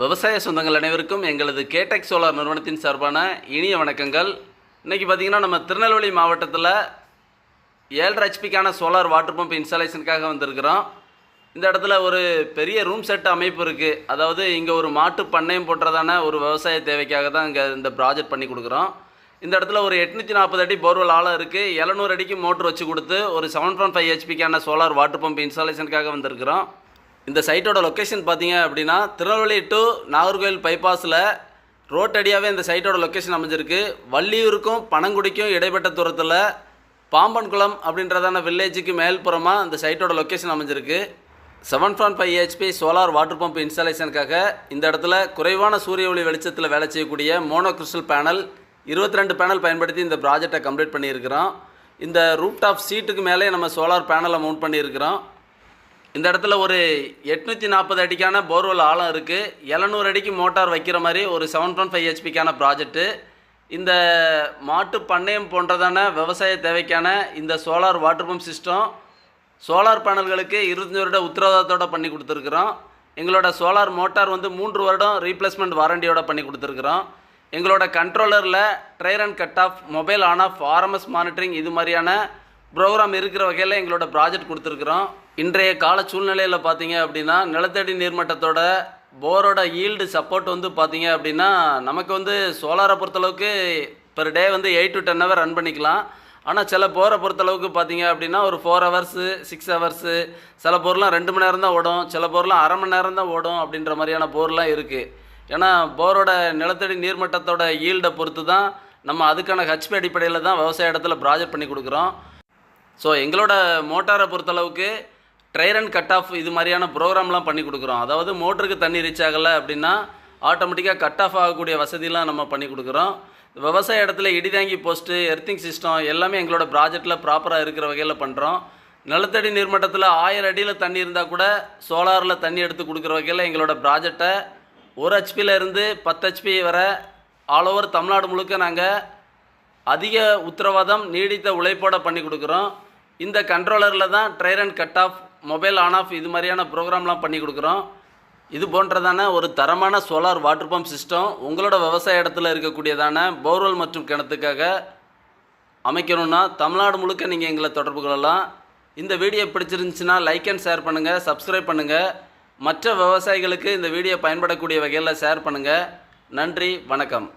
விவசாய சொந்தங்கள் அனைவருக்கும் எங்களது கேடெக் சோலார் நிறுவனத்தின் சார்பான இனிய வணக்கங்கள். இன்றைக்கி பார்த்தீங்கன்னா நம்ம திருநெல்வேலி மாவட்டத்தில் ஏழரை ஹெச்பிக்கான சோலார் வாட்டர் பம்ப் இன்ஸ்டாலேஷனுக்காக வந்திருக்கிறோம். இந்த இடத்துல ஒரு பெரிய ரூம் செட் அமைப்பு இருக்குது அதாவது இங்கே ஒரு மாட்டு பண்ணையம் போட்டுறதான ஒரு விவசாய தேவைக்காக தான் இங்கே இந்த ப்ராஜெக்ட் பண்ணி கொடுக்குறோம். இந்த இடத்துல ஒரு எட்நூற்றி நாற்பது அடி போர்வெல் ஆழம் இருக்குது எழுநூறு அடிக்கு மோட்ரு வச்சு கொடுத்து ஒரு செவன் பாயிண்ட் ஃபைவ் ஹெச்பிக்கான சோலார் வாட்டர் பம்ப் இன்ஸ்டாலேஷனுக்காக வந்திருக்கிறோம். இந்த சைட்டோட லொக்கேஷன் பார்த்தீங்க அப்படின்னா திருநெல்வேலி டு நாகர்கோவில் பைபாஸில் ரோட்டடியாகவே இந்த சைட்டோட லொக்கேஷன் அமைஞ்சிருக்கு. வள்ளியூருக்கும் பனங்குடிக்கும் இடைப்பட்ட தூரத்தில் பாம்பன்குளம் அப்படின்றதான வில்லேஜுக்கு மேல்புறமாக இந்த சைட்டோட லொக்கேஷன் அமைஞ்சிருக்கு. Seven point five HP solar water pump இன்ஸ்டாலேஷனுக்காக இந்த இடத்துல குறைவான சூரிய ஒளி வெளிச்சத்தில் வேலை செய்யக்கூடிய மோனோ கிறிஸ்டல் பேனல் இருபத்தி ரெண்டு பேனல் பயன்படுத்தி இந்த ப்ராஜெக்டை கம்ப்ளீட் பண்ணியிருக்கிறோம். இந்த ரூப் டாப் சீட்டுக்கு மேலே நம்ம சோலார் பேனலை மவுண்ட் பண்ணியிருக்கிறோம். இந்த இடத்துல ஒரு எட்நூற்றி நாற்பது அடிக்கான போர்வெல் ஆழம் இருக்குது எழுநூறு அடிக்கு மோட்டார் வைக்கிற மாதிரி ஒரு செவன் பாயிண்ட் ஃபைவ் ஹெச்பிக்கான ப்ராஜெக்ட்டு இந்த மாட்டு பண்ணையம் போன்றதான விவசாய தேவைக்கான இந்த solar water pump system solar பேனல்களுக்கு இருபத்தஞ்சு வருட உத்தரவாதத்தோடு பண்ணி கொடுத்துருக்குறோம். எங்களோட சோலார் மோட்டார் வந்து மூன்று வருடம் ரீப்ளேஸ்மெண்ட் வாரண்டியோட பண்ணி கொடுத்துருக்குறோம். எங்களோட கண்ட்ரோலரில் dryer and cut off mobile on off RMS monitoring இது மாதிரியான ப்ரோக்ராம் இருக்கிற வகையில் எங்களோட ப்ராஜெக்ட் கொடுத்துருக்குறோம். இன்றைய கால சூழ்நிலையில் பார்த்தீங்க அப்படின்னா நிலத்தடி நீர்மட்டத்தோட போரோட ஈல்டு சப்போர்ட் வந்து பார்த்தீங்க அப்படின்னா நமக்கு வந்து சோலாரை பொறுத்தளவுக்கு பெர் டே வந்து eight to ten hour run பண்ணிக்கலாம். ஆனால் சில போரை பொறுத்தளவுக்கு பார்த்தீங்க அப்படின்னா ஒரு ஃபோர் ஹவர்ஸு சிக்ஸ் ஹவர்ஸு சில போர்லாம் ரெண்டு மணி நேரம் தான் ஓடும் சில போர்லாம் அரை மணி நேரம் தான் ஓடும் அப்படின்ற மாதிரியான போர்லாம் இருக்குது ஏன்னா போரோட நிலத்தடி நீர்மட்டத்தோட ஈல்டை பொறுத்து தான் நம்ம அதுக்கான ஹச்பி அடிப்படையில் தான் விவசாய இடத்துல ப்ராஜெக்ட் பண்ணி கொடுக்குறோம். ஸோ எங்களோட மோட்டாரை பொறுத்தளவுக்கு ட்ரையர் அண்ட் கட் ஆஃப் இது மாதிரியான ப்ரோக்ராம்லாம் பண்ணி கொடுக்குறோம். அதாவது மோட்டருக்கு தண்ணி ரீச் ஆகலை அப்படின்னா ஆட்டோமேட்டிக்காக கட் ஆஃப் ஆகக்கூடிய வசதிலாம் நம்ம பண்ணி கொடுக்குறோம். விவசாய இடத்துல இடிதாங்கி போஸ்ட்டு எர்த்திங் சிஸ்டம் எல்லாமே எங்களோட ப்ராஜெக்டில் ப்ராப்பராக இருக்கிற வகையில் பண்ணுறோம் நிலத்தடி நீர்மட்டத்தில் ஆயிரம் அடியில் தண்ணி இருந்தால் கூட சோலாரில் தண்ணி எடுத்து கொடுக்குற வகையில் எங்களோட ப்ராஜெக்டை ஒரு ஹெச்பியில் இருந்து பத்து ஹெச்பி வர ஆல் ஓவர் தமிழ்நாடு முழுக்க நாங்கள் அதிக உத்தரவாதம் நீடித்த உழைப்போட பண்ணி கொடுக்குறோம். இந்த கண்ட்ரோலரில் தான் dryer and cut off mobile on off இது மாதிரியான ப்ரோக்ராம்லாம் பண்ணி கொடுக்குறோம். இது போன்றதான ஒரு தரமான சோலார் வாட்டர் பம்ப் சிஸ்டம் உங்களோட விவசாய இடத்துல இருக்கக்கூடியதான போர்வெல் மற்றும் கிணத்துக்காக அமைக்கணும்னா தமிழ்நாடு முழுக்க நீங்கள் எங்களை தொடர்பு கொள்ளலாம். இந்த வீடியோ பிடிச்சிருந்துச்சுன்னா லைக் அண்ட் ஷேர் பண்ணுங்கள் சப்ஸ்கிரைப் பண்ணுங்கள் மற்ற விவசாயிகளுக்கு இந்த வீடியோ பயன்படக்கூடிய வகையில் ஷேர் பண்ணுங்கள் நன்றி வணக்கம்.